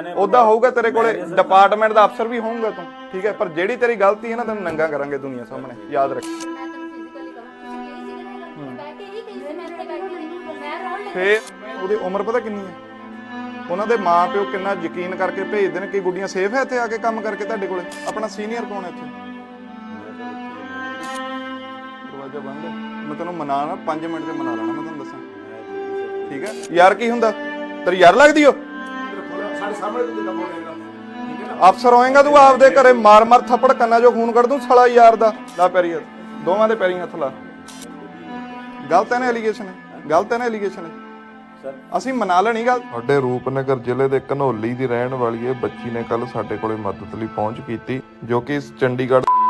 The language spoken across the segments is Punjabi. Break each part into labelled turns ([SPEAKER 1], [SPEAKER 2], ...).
[SPEAKER 1] ਮੈਨੇ
[SPEAKER 2] ਉਹਦਾ ਹੋਊਗਾ ਤੇਰੇ ਕੋਲੇ ਡਿਪਾਰਟਮੈਂਟ ਦਾ ਅਫਸਰ ਵੀ ਹੋਊਗਾ ਤੂੰ ਠੀਕ ਹੈ? ਪਰ ਜਿਹੜੀ ਤੇਰੀ ਗਲਤੀ ਹੈ ਨਾ ਤੈਨੂੰ ਨੰਗਾ ਕਰਾਂਗੇ ਦੁਨੀਆ ਸਾਹਮਣੇ ਯਾਦ ਰੱਖ।
[SPEAKER 3] ਮੈਂ ਤੈਨੂੰ ਫਿਜ਼ੀਕਲੀ ਕਰਾਂ ਤੁਸੀਂ ਗਈ ਸੀ ਮੇਰੇ ਨਾਲ ਬੈਠੀ ਹੀ ਮੈਂ ਤੇ ਬੈਠੀ ਮੈਂ ਰੌਣ ਲੱਗੀ
[SPEAKER 2] ਫੇਰ ਉਹਦੀ ਉਮਰ ਪਤਾ ਕਿੰਨੀ ਹੈ? ਉਹਨਾਂ ਦੇ ਮਾਪਿਓ ਕਿੰਨਾ ਯਕੀਨ ਕਰਕੇ ਭੇਜਦੇ ਨੇ ਕਿ ਗੁੱਡੀਆਂ ਸੇਫ ਹੈ ਇੱਥੇ ਆ ਕੇ ਕੰਮ ਕਰਕੇ ਤੁਹਾਡੇ ਕੋਲੇ? ਆਪਣਾ ਸੀਨੀਅਰ ਕੌਣ ਹੈ ਇੱਥੇ? ਦਰਵਾਜ਼ਾ ਬੰਦ ਹੈ। ਮੈਂ ਤੈਨੂੰ ਮਨਾ ਨਾ 5 ਮਿੰਟ ਚ ਮਨਾ ਲੈਣਾ ਮੈਂ ਤੁਹਾਨੂੰ ਦੱਸਾਂ। ਠੀਕ ਹੈ? ਯਾਰ ਕੀ ਹੁੰਦਾ? ਤੇਰੀ ਯਾਰ ਲੱਗਦੀ ਓ?
[SPEAKER 4] ਸਾਡੇ ਸਾਹਮਣੇ ਤੂੰ ਕਿੱਦਾਂ ਬੋਲੇਗਾ ਠੀਕ ਹੈ ਨਾ?
[SPEAKER 2] ਅਫਸਰ ਹੋਏਗਾ ਤੂੰ ਆਪਦੇ ਘਰੇ ਮਾਰ ਮਾਰ ਥੱਪੜ ਕੰਨਾਂ 'ਚੋਂ ਖੂਨ ਕੱਢ ਦੂੰ ਸਾਲਾ ਯਾਰ ਦਾ। ਲਾ ਪੈਰੀ ਹੱਥ। ਦੋਵਾਂ ਦੇ ਪੈਰੀ ਹੱਥ ਲਾ। ਗਲਤ ਹੈ ਨਾ ਐਲੀਗੇਸ਼ਨ ਹੈ ਗਲਤ ਹੈ ਨਾ ਐਲੀਗੇਸ਼ਨ ਹੈ
[SPEAKER 1] ਸਰ।
[SPEAKER 2] ਅਸੀਂ ਮਨਾ ਲੈਣੀ ਗੱਲ।
[SPEAKER 5] ਸਾਡੇ ਰੂਪਨਗਰ ਜ਼ਿਲ੍ਹੇ ਦੇ ਘਨੌਲੀ ਦੀ ਰਹਿਣ ਵਾਲੀ ਇਹ ਬੱਚੀ ਨੇ ਕੱਲ ਸਾਡੇ ਕੋਲੇ ਮਦਦ ਲਈ ਪਹੁੰਚ ਕੀਤੀ ਜੋ ਕਿ ਇਸ ਚੰਡੀਗੜ੍ਹ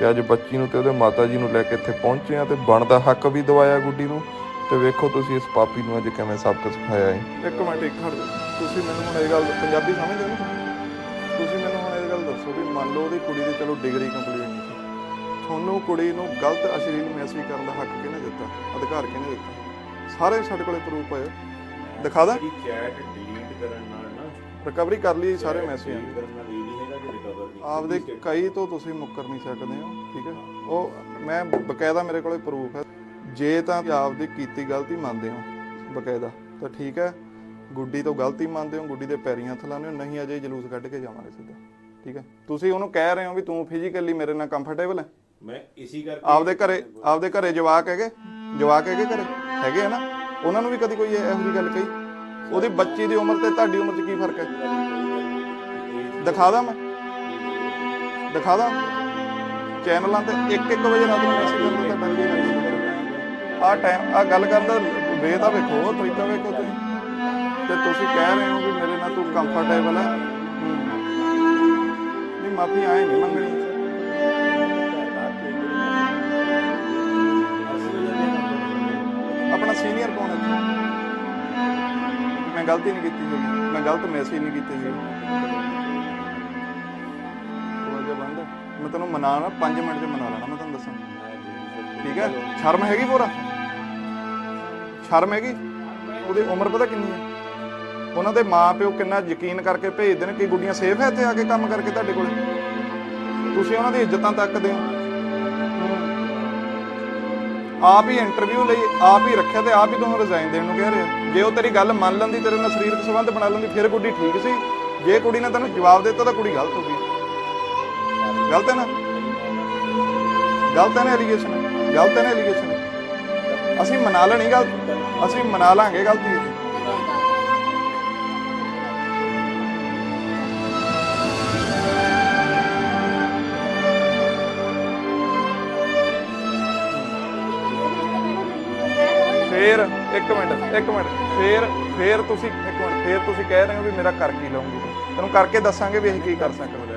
[SPEAKER 5] ਤੇ ਅੱਜ ਬੱਚੀ ਨੂੰ ਤੇ ਉਹਦੇ ਮਾਤਾ ਜੀ ਨੂੰ ਲੈ ਕੇ ਇੱਥੇ ਪਹੁੰਚੇ ਆ ਤੇ ਬਣਦਾ ਹੱਕ ਵੀ ਦਵਾਇਆ ਗੁੱਡੀ ਨੂੰ। ਤੇ ਵੇਖੋ ਤੁਸੀਂ ਇਸ ਪਾਪੀ ਨੂੰ ਅੱਜ ਕਿਵੇਂ ਸਬਕ ਸਿਖਾਇਆ ਹੈ।
[SPEAKER 2] ਇੱਕ ਮਿੰਟ ਇੱਕ ਖੜ ਜਾਓ। ਤੁਸੀਂ ਮੈਨੂੰ ਹੁਣ ਇਹ ਗੱਲ ਪੰਜਾਬੀ ਸਮਝਦੇ ਹੋ? ਨਾ ਤੁਸੀਂ ਮੈਨੂੰ ਹੁਣ ਇਹ ਗੱਲ ਦੱਸੋ ਵੀ ਮੰਨ ਲਓ ਉਹਦੀ ਕੁੜੀ ਦੀ ਚਲੋ ਡਿਗਰੀ ਕੰਪਲੀਟ ਨਹੀਂ ਸੀ। ਤੁਹਾਨੂੰ ਕੁੜੀ ਨੂੰ ਗਲਤ ਅਸ਼ਲੀਲ ਮੈਸੇਜ ਕਰਨ ਦਾ ਹੱਕ ਕਿਹਨੇ ਦਿੱਤਾ? ਅਧਿਕਾਰ ਕਿਹਨੇ ਦਿੱਤਾ? ਸਾਰੇ ਸਾਡੇ ਕੋਲੇ ਪ੍ਰੂਫ ਹੈ ਦਿਖਾ ਦਾਂ।
[SPEAKER 1] ਚੈਟ ਡਿਲੀਟ ਕਰਨ ਨਾਲ ਨਾ
[SPEAKER 2] ਰਿਕਵਰੀ ਕਰ ਲਈ ਸਾਰੇ ਮੈਸੇਜ
[SPEAKER 1] ਕਰਨ ਨਾਲ ਇਹ ਨਹੀਂ
[SPEAKER 2] ਆਪਦੇ ਕਈ ਤੋਂ ਤੁਸੀਂ ਮੁੱਕਰ ਨਹੀਂ ਸਕਦੇ ਹੋ ਠੀਕ ਹੈ? ਉਹ ਮੈਂ ਬਕਾਇਦਾ ਮੇਰੇ ਕੋਲੇ ਪ੍ਰੂਫ ਹੈ। ਜੇ ਤਾਂ ਆਪਦੀ ਕੀਤੀ ਗਲਤੀ ਮੰਨਦੇ ਹੋ ਬਕਾਇਦਾ ਤਾਂ ਠੀਕ ਹੈ। ਗੁੱਡੀ ਤੋਂ ਗਲਤੀ ਮੰਨਦੇ ਹੋ ਗੁੱਡੀ ਦੇ ਪੈਰੀਂ ਹੱਥ ਲਾਉਂਦੇ ਹੋ ਨਹੀਂ ਅਜੇ ਜਲੂਸ ਕੱਢ ਕੇ ਜਾਵਾਂਗੇ ਸਿੱਧਾ ਠੀਕ ਹੈ? ਤੁਸੀਂ ਉਹਨੂੰ ਕਹਿ ਰਹੇ ਹੋ ਵੀ ਤੂੰ ਫਿਜ਼ੀਕਲੀ ਮੇਰੇ ਨਾਲ ਕੰਫਰਟੇਬਲ ਹੈ?
[SPEAKER 1] ਮੈਂ ਇਸੀ ਕਰਕੇ
[SPEAKER 2] ਆਪਦੇ ਘਰੇ ਆਪਦੇ ਘਰੇ ਜਵਾਕ ਹੈਗੇ? ਜਵਾਕ ਹੈਗੇ ਘਰੇ? ਹੈਗੇ ਆ ਨਾ? ਉਹਨਾਂ ਨੂੰ ਵੀ ਕਦੀ ਕੋਈ ਇਹੋ ਜਿਹੀ ਗੱਲ ਕਹੀ? ਉਹਦੀ ਬੱਚੀ ਦੀ ਉਮਰ ਤੇ ਤੁਹਾਡੀ ਉਮਰ 'ਚ ਕੀ ਫ਼ਰਕ ਹੈ? ਦਿਖਾ ਦਾਂ ਮੈਂ? ਦਿਖਾ ਦਾਂ। ਚੈਨਲਾਂ ਤੇ 1-1 ਵਜੇ ਰਾਤ ਨੂੰ ਮੈਸੇਜ ਕਰਦਾ ਤੁਹਾਡਾ ਕੀ ਲੱਗਦਾ ਆ ਟਾਈਮ ਆ ਗੱਲ ਕਰਨ ਵੇ ਤਾਂ ਵੇਖੋ, ਤਰੀਕਾ ਵੇਖੋ ਤੁਸੀਂ। ਤੇ ਤੁਸੀਂ ਕਹਿ ਰਹੇ ਹੋ ਵੀ ਮੇਰੇ ਨਾਲ ਤੂੰ ਕੰਫਰਟੇਬਲ ਹੈ ਹੂੰ। ਨਹੀਂ, ਮਾਫੀ ਆਏ ਨਹੀਂ ਮੰਗਣੀ। ਆਪਣਾ ਸੀਨੀਅਰ ਕੌਣ ਹੈ ਇੱਥੇ? ਮੈਂ ਗਲਤੀ ਨਹੀਂ ਕੀਤੀ ਹੋਈ ਮੈਂ ਗਲਤ ਮੈਸੇਜ ਨਹੀਂ ਕੀਤੇ ਸੀ ਮੈਂ ਤੈਨੂੰ ਮਨਾ ਨਾ 5 ਮਿੰਟ ਚ ਮਨਾ ਲੈਣਾ ਮੈਂ ਤੈਨੂੰ ਦੱਸਾਂ। ਠੀਕ ਹੈ? ਸ਼ਰਮ ਹੈਗੀ ਪੂਰਾ? ਸ਼ਰਮ ਹੈਗੀ? ਉਹਦੀ ਉਮਰ ਪਤਾ ਕਿੰਨੀ ਹੈ? ਉਹਨਾਂ ਦੇ ਮਾਪਿਓ ਕਿੰਨਾ ਯਕੀਨ ਕਰਕੇ ਭੇਜਦੇ ਨੇ ਕਿ ਗੁੱਡੀਆਂ ਸੇਫ ਹੈ ਇੱਥੇ ਆ ਕੇ ਕੰਮ ਕਰਕੇ ਤੁਹਾਡੇ ਕੋਲੇ? ਤੁਸੀਂ ਉਹਨਾਂ ਦੀ ਇੱਜ਼ਤਾਂ ਤੱਕਦੇ ਹੋ। ਆਪ ਹੀ ਇੰਟਰਵਿਊ ਲਈ ਆਪ ਹੀ ਰੱਖਿਆ ਤੇ ਆਪ ਹੀ ਤੁਹਾਨੂੰ ਰਿਜ਼ਾਈਨ ਦੇਣ ਨੂੰ ਕਹਿ ਰਹੇ। ਜੇ ਉਹ ਤੇਰੀ ਗੱਲ ਮੰਨ ਲੈਂਦੀ ਤੇਰੇ ਨਾਲ ਸਰੀਰਕ ਸੰਬੰਧ ਬਣਾ ਲੈਂਦੀ ਫਿਰ ਕੁੜੀ ਠੀਕ ਸੀ। ਜੇ ਕੁੜੀ ਨੇ ਤੈਨੂੰ ਜਵਾਬ ਦਿੱਤਾ ਤਾਂ ਕੁੜੀ ਗਲਤ ਹੋ ਗਈ। ਗਲਤ ਹੈ ਨਾ? ਗਲਤ ਹੈ ਨਾ ਐਲੀਗੇਸ਼ਨ ਗਲਤ ਹੈ ਨਾ ਐਲੀਗੇਸ਼ਨ ਅਸੀਂ ਮਨਾ ਲੈਣੀ ਗੱਲ ਅਸੀਂ ਮਨਾ ਲਾਂਗੇ ਗਲਤੀ ਇਹਦੀ ਫੇਰ, ਇੱਕ ਮਿੰਟ ਇੱਕ ਮਿੰਟ। ਫੇਰ ਫੇਰ ਤੁਸੀਂ, ਇੱਕ ਮਿੰਟ। ਫੇਰ ਤੁਸੀਂ ਕਹਿ ਰਹੇ ਹੋ ਵੀ ਮੇਰਾ ਕਰ ਕੀ ਲਵਾਂਗੀ ਤੈਨੂੰ ਕਰਕੇ ਦੱਸਾਂਗੇ ਵੀ ਅਸੀਂ ਕੀ ਕਰ ਸਕਦੇ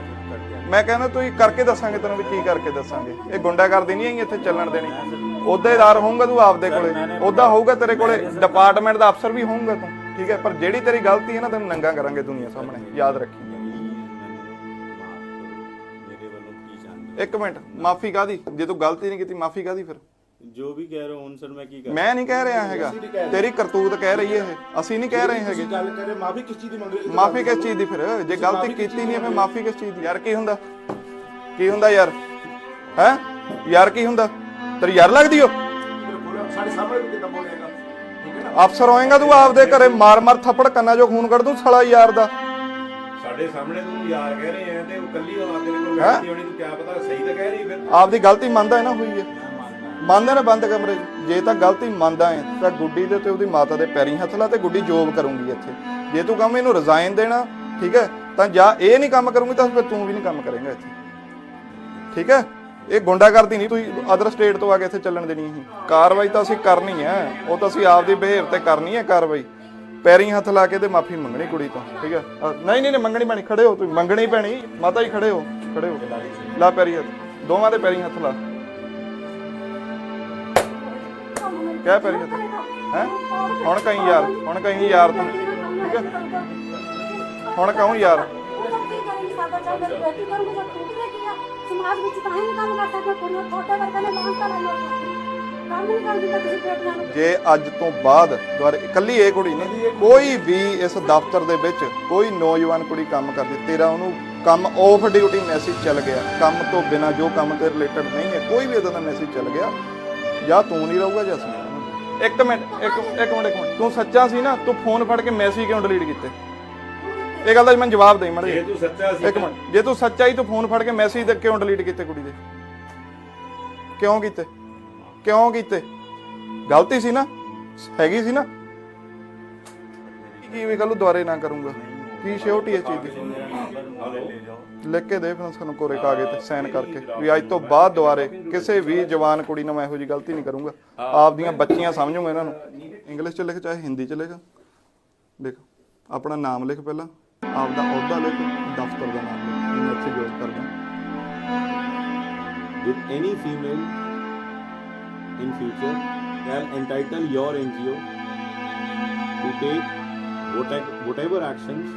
[SPEAKER 2] ਮੈਂ ਕਹਿੰਦਾ ਤੁਸੀਂ ਕਰਕੇ ਦੱਸਾਂਗੇ ਤੈਨੂੰ ਵੀ ਕੀ ਕਰਕੇ ਦੱਸਾਂਗੇ। ਇਹ ਗੁੰਡਾਗਰਦੀ ਨਹੀਂ ਹੈਗੀ ਇੱਥੇ ਚੱਲਣ ਦੇਣੀ। ਅਹੁਦੇਦਾਰ ਹੋਊਗਾ ਤੂੰ ਆਪਦੇ ਕੋਲੇ। ਉਹਦਾ ਹੋਊਗਾ ਤੇਰੇ ਕੋਲੇ। ਡਿਪਾਰਟਮੈਂਟ ਦਾ ਅਫਸਰ ਵੀ ਹੋਊਗਾ ਤੂੰ। ਠੀਕ ਹੈ? ਪਰ ਜਿਹੜੀ ਤੇਰੀ ਗਲਤੀ ਹੈ ਨਾ ਤੈਨੂੰ ਨੰਗਾ ਕਰਾਂਗੇ ਦੁਨੀਆ ਸਾਹਮਣੇ। ਯਾਦ ਰੱਖੀ। ਇੱਕ ਮਿੰਟ। ਮਾਫੀ ਕਾਦੀ ਜੇ ਤੂੰ ਗਲਤੀ ਨਹੀਂ ਕੀਤੀ ਮਾਫੀ ਕਾਦੀ ਫਿਰ?
[SPEAKER 1] ਜੋ ਵੀ ਕਹਿ ਰਹੇ ਹੋ ਹੁਣ ਸਰ ਮੈਂ ਕੀ ਕਰਾਂ?
[SPEAKER 2] ਮੈਂ ਨਹੀਂ ਕਹਿ ਰਿਹਾ ਹੈਗਾ। ਤੇਰੀ ਕਰਤੂਤ ਕਹਿ ਰਹੀ ਹੈ ਇਹ। ਅਸੀਂ ਨਹੀਂ ਕਹਿ ਰਹੇ ਹੈਗੇ।
[SPEAKER 4] ਗੱਲ ਕਰੇ ਮਾਫੀ ਕਿਸ ਚੀਜ਼ ਦੀ ਮੰਗ ਰਹੇ ਹੋ?
[SPEAKER 2] ਮਾਫੀ ਕਿਸ ਚੀਜ਼ ਦੀ ਫਿਰ? ਜੇ ਗਲਤੀ ਕੀਤੀ ਨਹੀਂ ਹੈ ਫਿਰ ਮਾਫੀ ਕਿਸ ਚੀਜ਼ ਦੀ? ਯਾਰ ਕੀ ਹੁੰਦਾ? ਕੀ ਹੁੰਦਾ ਯਾਰ? ਹੈ? ਯਾਰ ਕੀ ਹੁੰਦਾ? ਤੇਰੀ ਯਾਰ ਲੱਗਦੀ
[SPEAKER 4] ਬੋਲੋ, ਸਾਡੇ ਸਾਹਮਣੇ ਤੂੰ ਕਿੱਦਾਂ ਬੋਲੇਗਾ ਠੀਕ ਹੈ ਨਾ?
[SPEAKER 2] ਅਫਸਰ ਹੋਏਗਾ ਤੂੰ ਆਪਦੇ ਘਰੇ ਮਾਰ ਮਾਰ ਥੱਪੜ ਕੰਨਾਂ 'ਚੋਂ ਖੂਨ ਕੱਢ ਦੂੰ ਸਾਲਾ ਯਾਰ ਦਾ।
[SPEAKER 1] ਸਾਡੇ ਸਾਹਮਣੇ ਤੂੰ ਯਾਰ ਕਹਿ ਰਹੇ ਆ ਤੇ ਉਹ ਕੱਲੀ ਆ ਤੇਰੇ ਕੋਲ
[SPEAKER 2] ਹੈਂ?
[SPEAKER 1] ਬੈਠੀ ਹੋਣੀ ਤੂੰ ਕਿਆ ਪਤਾ ਸਹੀ ਤਾਂ ਕਹਿ ਰਹੀ ਫਿਰ।
[SPEAKER 2] ਆਪਦੀ ਗਲਤੀ ਮੰਨਦਾ ਹੈ ਨਾ ਹੋਈ ਹੈ। ਮੰਨਦਾ ਨਾ ਬੰਦ ਕਮਰੇ 'ਚ? ਜੇ ਤਾਂ ਗਲਤੀ ਮੰਨਦਾ ਹੈ ਤਾਂ ਗੁੱਡੀ ਦੇ ਤੇ ਉਹਦੀ ਮਾਤਾ ਦੇ ਪੈਰੀਂ ਹੱਥ ਲਾ ਤੇ ਗੁੱਡੀ ਜੋਬ ਕਰੂੰਗੀ ਇੱਥੇ। ਜੇ ਤੂੰ ਕੰਮ ਇਹਨੂੰ ਰਿਜ਼ਾਈਨ ਦੇਣਾ, ਠੀਕ ਹੈ, ਤਾਂ ਜਾਂ ਇਹ ਨਹੀਂ ਕੰਮ ਕਰੂੰਗੀ ਤਾਂ ਫਿਰ ਤੂੰ ਵੀ ਨਹੀਂ ਕੰਮ ਕਰੇਂਗਾ ਇੱਥੇ। ਠੀਕ ਹੈ? ਇਹ ਗੁੰਡਾਗਰਦੀ ਨਹੀਂ ਤੁਸੀਂ ਅਦਰ ਸਟੇਟ ਤੋਂ ਆ ਕੇ ਇੱਥੇ ਚੱਲਣ ਦੇਣੀ ਸੀ। ਕਾਰਵਾਈ ਤਾਂ ਅਸੀਂ ਕਰਨੀ ਹੈ, ਉਹ ਤਾਂ ਅਸੀਂ ਆਪਦੀ ਬਿਹੇਵ ਤੇ ਕਰਨੀ ਹੈ ਕਾਰਵਾਈ। ਪੈਰੀਂ ਹੱਥ ਲਾ ਕੇ ਤੇ ਮਾਫੀ ਮੰਗਣੀ ਕੁੜੀ ਤੋਂ, ਠੀਕ ਹੈ? ਨਹੀਂ ਨਹੀਂ ਨਹੀਂ, ਮੰਗਣੀ ਪੈਣੀ, ਖੜੇ ਹੋ ਤੁਸੀਂ ਮੰਗਣੀ ਪੈਣੀ, ਮਾਤਾ ਜੀ ਖੜੇ ਹੋ ਖੜੇ ਹੋ। ਲਾ ਪੈਰੀ ਹੱਥ, ਦੋਵਾਂ ਦੇ ਪੈਰੀਂ ਹੱਥ ਲਾ। ਕਹਿ ਪੈਰੀਂ ਹੱਥ ਹੈ? ਹੁਣ ਕਹੀਂ ਯਾਰ, ਹੁਣ ਕਹੀਂ ਯਾਰ ਤੂੰ। ਠੀਕ ਹੈ ਹੁਣ ਕਹੂੰ ਯਾਰ।
[SPEAKER 3] ਸਮਾਜ ਵਿੱਚ ਤਾਂ ਹੀ ਕੰਮ ਕਰ ਸਕਦੇ ਕੁੜੀਆਂ ਛੋਟੇ ਵਰਗੇ ਨੇ ਲਾਂਟਾ ਲਾਇਆ ਕੰਮ ਨਹੀਂ ਕਰਦੀ ਤਾਂ ਤੁਸੀਂ ਬੇਟੀਆਂ ਨੂੰ
[SPEAKER 2] ਜੇ ਅੱਜ ਤੋਂ ਬਾਅਦ ਦੁਆਰੇ ਇਕੱਲੀ ਇਹ ਕੁੜੀ ਨਹੀਂ, ਕੋਈ ਵੀ ਇਸ ਦਫ਼ਤਰ ਦੇ ਵਿੱਚ ਕੋਈ ਨੌਜਵਾਨ ਕੁੜੀ ਕੰਮ ਕਰਦੀ, ਤੇਰਾ ਉਹਨੂੰ ਕੰਮ ਆਫ ਡਿਊਟੀ ਮੈਸੇਜ ਚੱਲ ਗਿਆ। ਕੰਮ ਤੋਂ ਬਿਨਾ ਜੋ ਕੰਮ ਤੇ ਰਿਲੇਟਡ ਨਹੀਂ ਹੈ, ਕੋਈ ਵੀ ਇਦਾਂ ਦਾ ਮੈਸੇਜ ਚੱਲ ਗਿਆ, ਜਾਂ ਤੂੰ ਨਹੀਂ ਰਹੂਗਾ ਜਾਂ ਅਸੀਂ ਇੱਕ ਮਿੰਟ ਇੱਕ ਇੱਕ ਮਿੰਟ ਇੱਕ ਮਿੰਟ। ਤੂੰ ਸੱਚਾ ਸੀ ਨਾ ਤੂੰ ਫੋਨ ਫੜ ਕੇ ਮੈਸੇਜ ਕਿਉਂ ਡਿਲੀਟ ਕੀਤੇ? ਇਹ ਗੱਲ ਦਾ ਮੈਨੂੰ ਜਵਾਬ ਦੇ ਮੜੇ
[SPEAKER 1] ਜੇ ਤੂੰ ਸੱਚਾ ਸੀ
[SPEAKER 2] ਇੱਕ ਮਿੰਟ। ਜੇ ਤੂੰ ਸੱਚਾ ਹੀ ਤੂੰ ਫੋਨ ਫੜ ਕੇ ਮੈਸੇਜ ਦੇ ਕਿਉਂ ਡਿਲੀਟ ਕੀਤੇ ਕੁੜੀ ਦੇ? ਕਿਉਂ ਕੀਤੇ? ਕਿਉਂ ਕੀਤੇ? ਗਲਤੀ ਸੀ ਨਾ? ਹੈਗੀ ਸੀ ਨਾ? ਕੀ ਵੀ ਕੱਲ ਦੁਬਾਰੇ ਨਾ ਕਰੂੰਗਾ। ਕੀ ਸ਼ਿਓਰਟੀ ਹੈ ਚੀਜ਼ ਦੀ? ਲਿਖ ਕੇ ਦੇ ਫਿਰ ਸਾਨੂੰ ਕੋਰੇ ਕਾਗਜ਼ ਤੇ ਸਾਈਨ ਕਰਕੇ। ਵੀ ਅੱਜ ਤੋਂ ਬਾਅਦ ਦੁਬਾਰੇ ਕਿਸੇ ਵੀ ਜਵਾਨ ਕੁੜੀ ਨੂੰ ਮੈਂ ਇਹੋ ਜੀ ਗਲਤੀ ਨਹੀਂ ਕਰੂੰਗਾ। ਆਪਦੀਆਂ ਬੱਚੀਆਂ ਸਮਝੂਗਾ ਇਹਨਾਂ ਨੂੰ। ਇੰਗਲਿਸ਼ ਚ ਲਿਖ ਚਾਹੇ ਹਿੰਦੀ ਚ ਲਿਖ। ਲਿਖ ਆਪਣਾ ਨਾਮ ਲਿਖ ਪਹਿਲਾਂ। ਆਪਦਾ ਅਹੁਦਾ ਲਿਖ ਦਫ਼ਤਰ ਦਾ ਨਾਮ ਲਿਖ। ਮੈਂ ਇੱਥੇ ਜੋਬ ਕਰਦਾ
[SPEAKER 6] with any female in future shall entitle your NGO to take whatever, whatever actions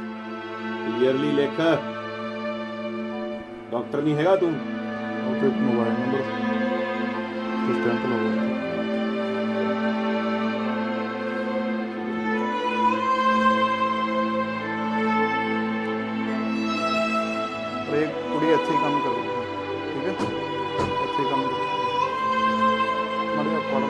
[SPEAKER 6] clearly ਲਿਖ ਡਾਕਟਰ ਨਹੀਂ ਹੈਗਾ ਤੂੰ
[SPEAKER 2] ਉੱਥੇ ਮੋਬਾਈਲ ਨੰਬਰ ਤੇ ਸਟੈਂਪ ਲਗਾਓ ਪਰ ਕੁੜੀ ਇੱਥੇ ਹੀ ਕੰਮ ਕਰਦੀ ਹੈ ਠੀਕ ਹੈ ਇੱਥੇ ਹੀ ਕੰਮ ਕਰਦੀ ਮੜਿਆ ਪੜ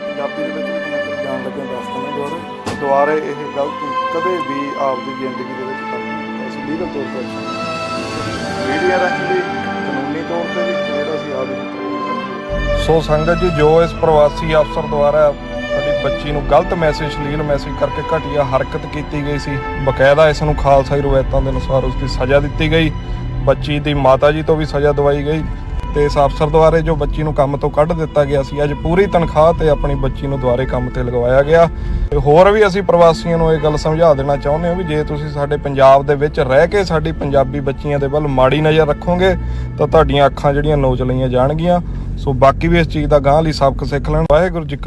[SPEAKER 2] ਪੰਜਾਬੀ ਦੇ ਵਿੱਚ ਵੀ ਮੈਂ ਜਾਣ ਲੱਗਿਆ ਦੱਸ ਦਿੰਦਾ ਦੁਬਾਰੇ ਦੁਬਾਰੇ ਇਹ ਗਲਤੀ ਕਦੇ ਵੀ ਆਪਦੀ ਜ਼ਿੰਦਗੀ ਦੇ ਵਿੱਚ ਕਰਨੀ ਅਸੀਂ ਲੀਗਲ ਤੌਰ ਤੇ ਮੀਡੀਆ ਰਾਹੀਂ ਵੀ ਕਾਨੂੰਨੀ ਤੌਰ ਤੇ ਵੀ ਜਿਹੜਾ ਅਸੀਂ ਆਪ
[SPEAKER 5] ਸੋ ਸੰਗਤ ਜੀ, ਜੋ ਇਸ ਪ੍ਰਵਾਸੀ ਅਫਸਰ ਦੁਆਰਾ ਸਾਡੀ ਬੱਚੀ ਨੂੰ ਗਲਤ ਮੈਸੇਜ ਲੀਲ ਮੈਸੇਜ ਕਰਕੇ ਘਟੀਆ ਹਰਕਤ ਕੀਤੀ ਗਈ ਸੀ, ਬਕਾਇਦਾ ਇਸ ਨੂੰ ਖਾਲਸਾਈ ਰਵਾਇਤਾਂ ਦੇ ਅਨੁਸਾਰ ਉਸ ਦੀ ਸਜ਼ਾ ਦਿੱਤੀ ਗਈ। ਬੱਚੀ ਦੀ ਮਾਤਾ ਜੀ ਤੋਂ ਵੀ ਸਜ਼ਾ ਦਵਾਈ ਗਈ। ਤੇ ਇਸ ਅਫਸਰ ਦੁਆਰੇ ਜੋ ਬੱਚੀ ਨੂੰ ਕੰਮ ਤੋਂ ਕੱਢ ਦਿੱਤਾ ਗਿਆ ਸੀ, ਅੱਜ ਪੂਰੀ ਤਨਖਾਹ ਤੇ ਆਪਣੀ ਬੱਚੀ ਨੂੰ ਦੁਆਰੇ ਕੰਮ ਤੇ ਲਗਵਾਇਆ ਗਿਆ। ਤੇ ਹੋਰ ਵੀ ਅਸੀਂ ਪ੍ਰਵਾਸੀਆਂ ਨੂੰ ਇਹ ਗੱਲ ਸਮਝਾ ਦੇਣਾ ਚਾਹੁੰਦੇ ਹਾਂ ਵੀ ਜੇ ਤੁਸੀਂ ਸਾਡੇ ਪੰਜਾਬ ਦੇ ਵਿੱਚ ਰਹਿ ਕੇ ਸਾਡੀ ਪੰਜਾਬੀ ਬੱਚੀਆਂ ਦੇ ਵੱਲ ਮਾੜੀ ਨਜ਼ਰ ਰੱਖੋਗੇ, ਤਾਂ ਤੁਹਾਡੀਆਂ ਅੱਖਾਂ ਜਿਹੜੀਆਂ ਨੋਚ ਲਈਆਂ ਜਾਣਗੀਆਂ। ਸੋ ਬਾਕੀ ਵੀ ਇਸ ਚੀਜ਼ ਦਾ ਗਾਂਹ ਲਈ ਸਬਕ ਸਿੱਖ ਲੈਣ। ਵਾਹਿਗੁਰੂ ਜੀ ਕਾ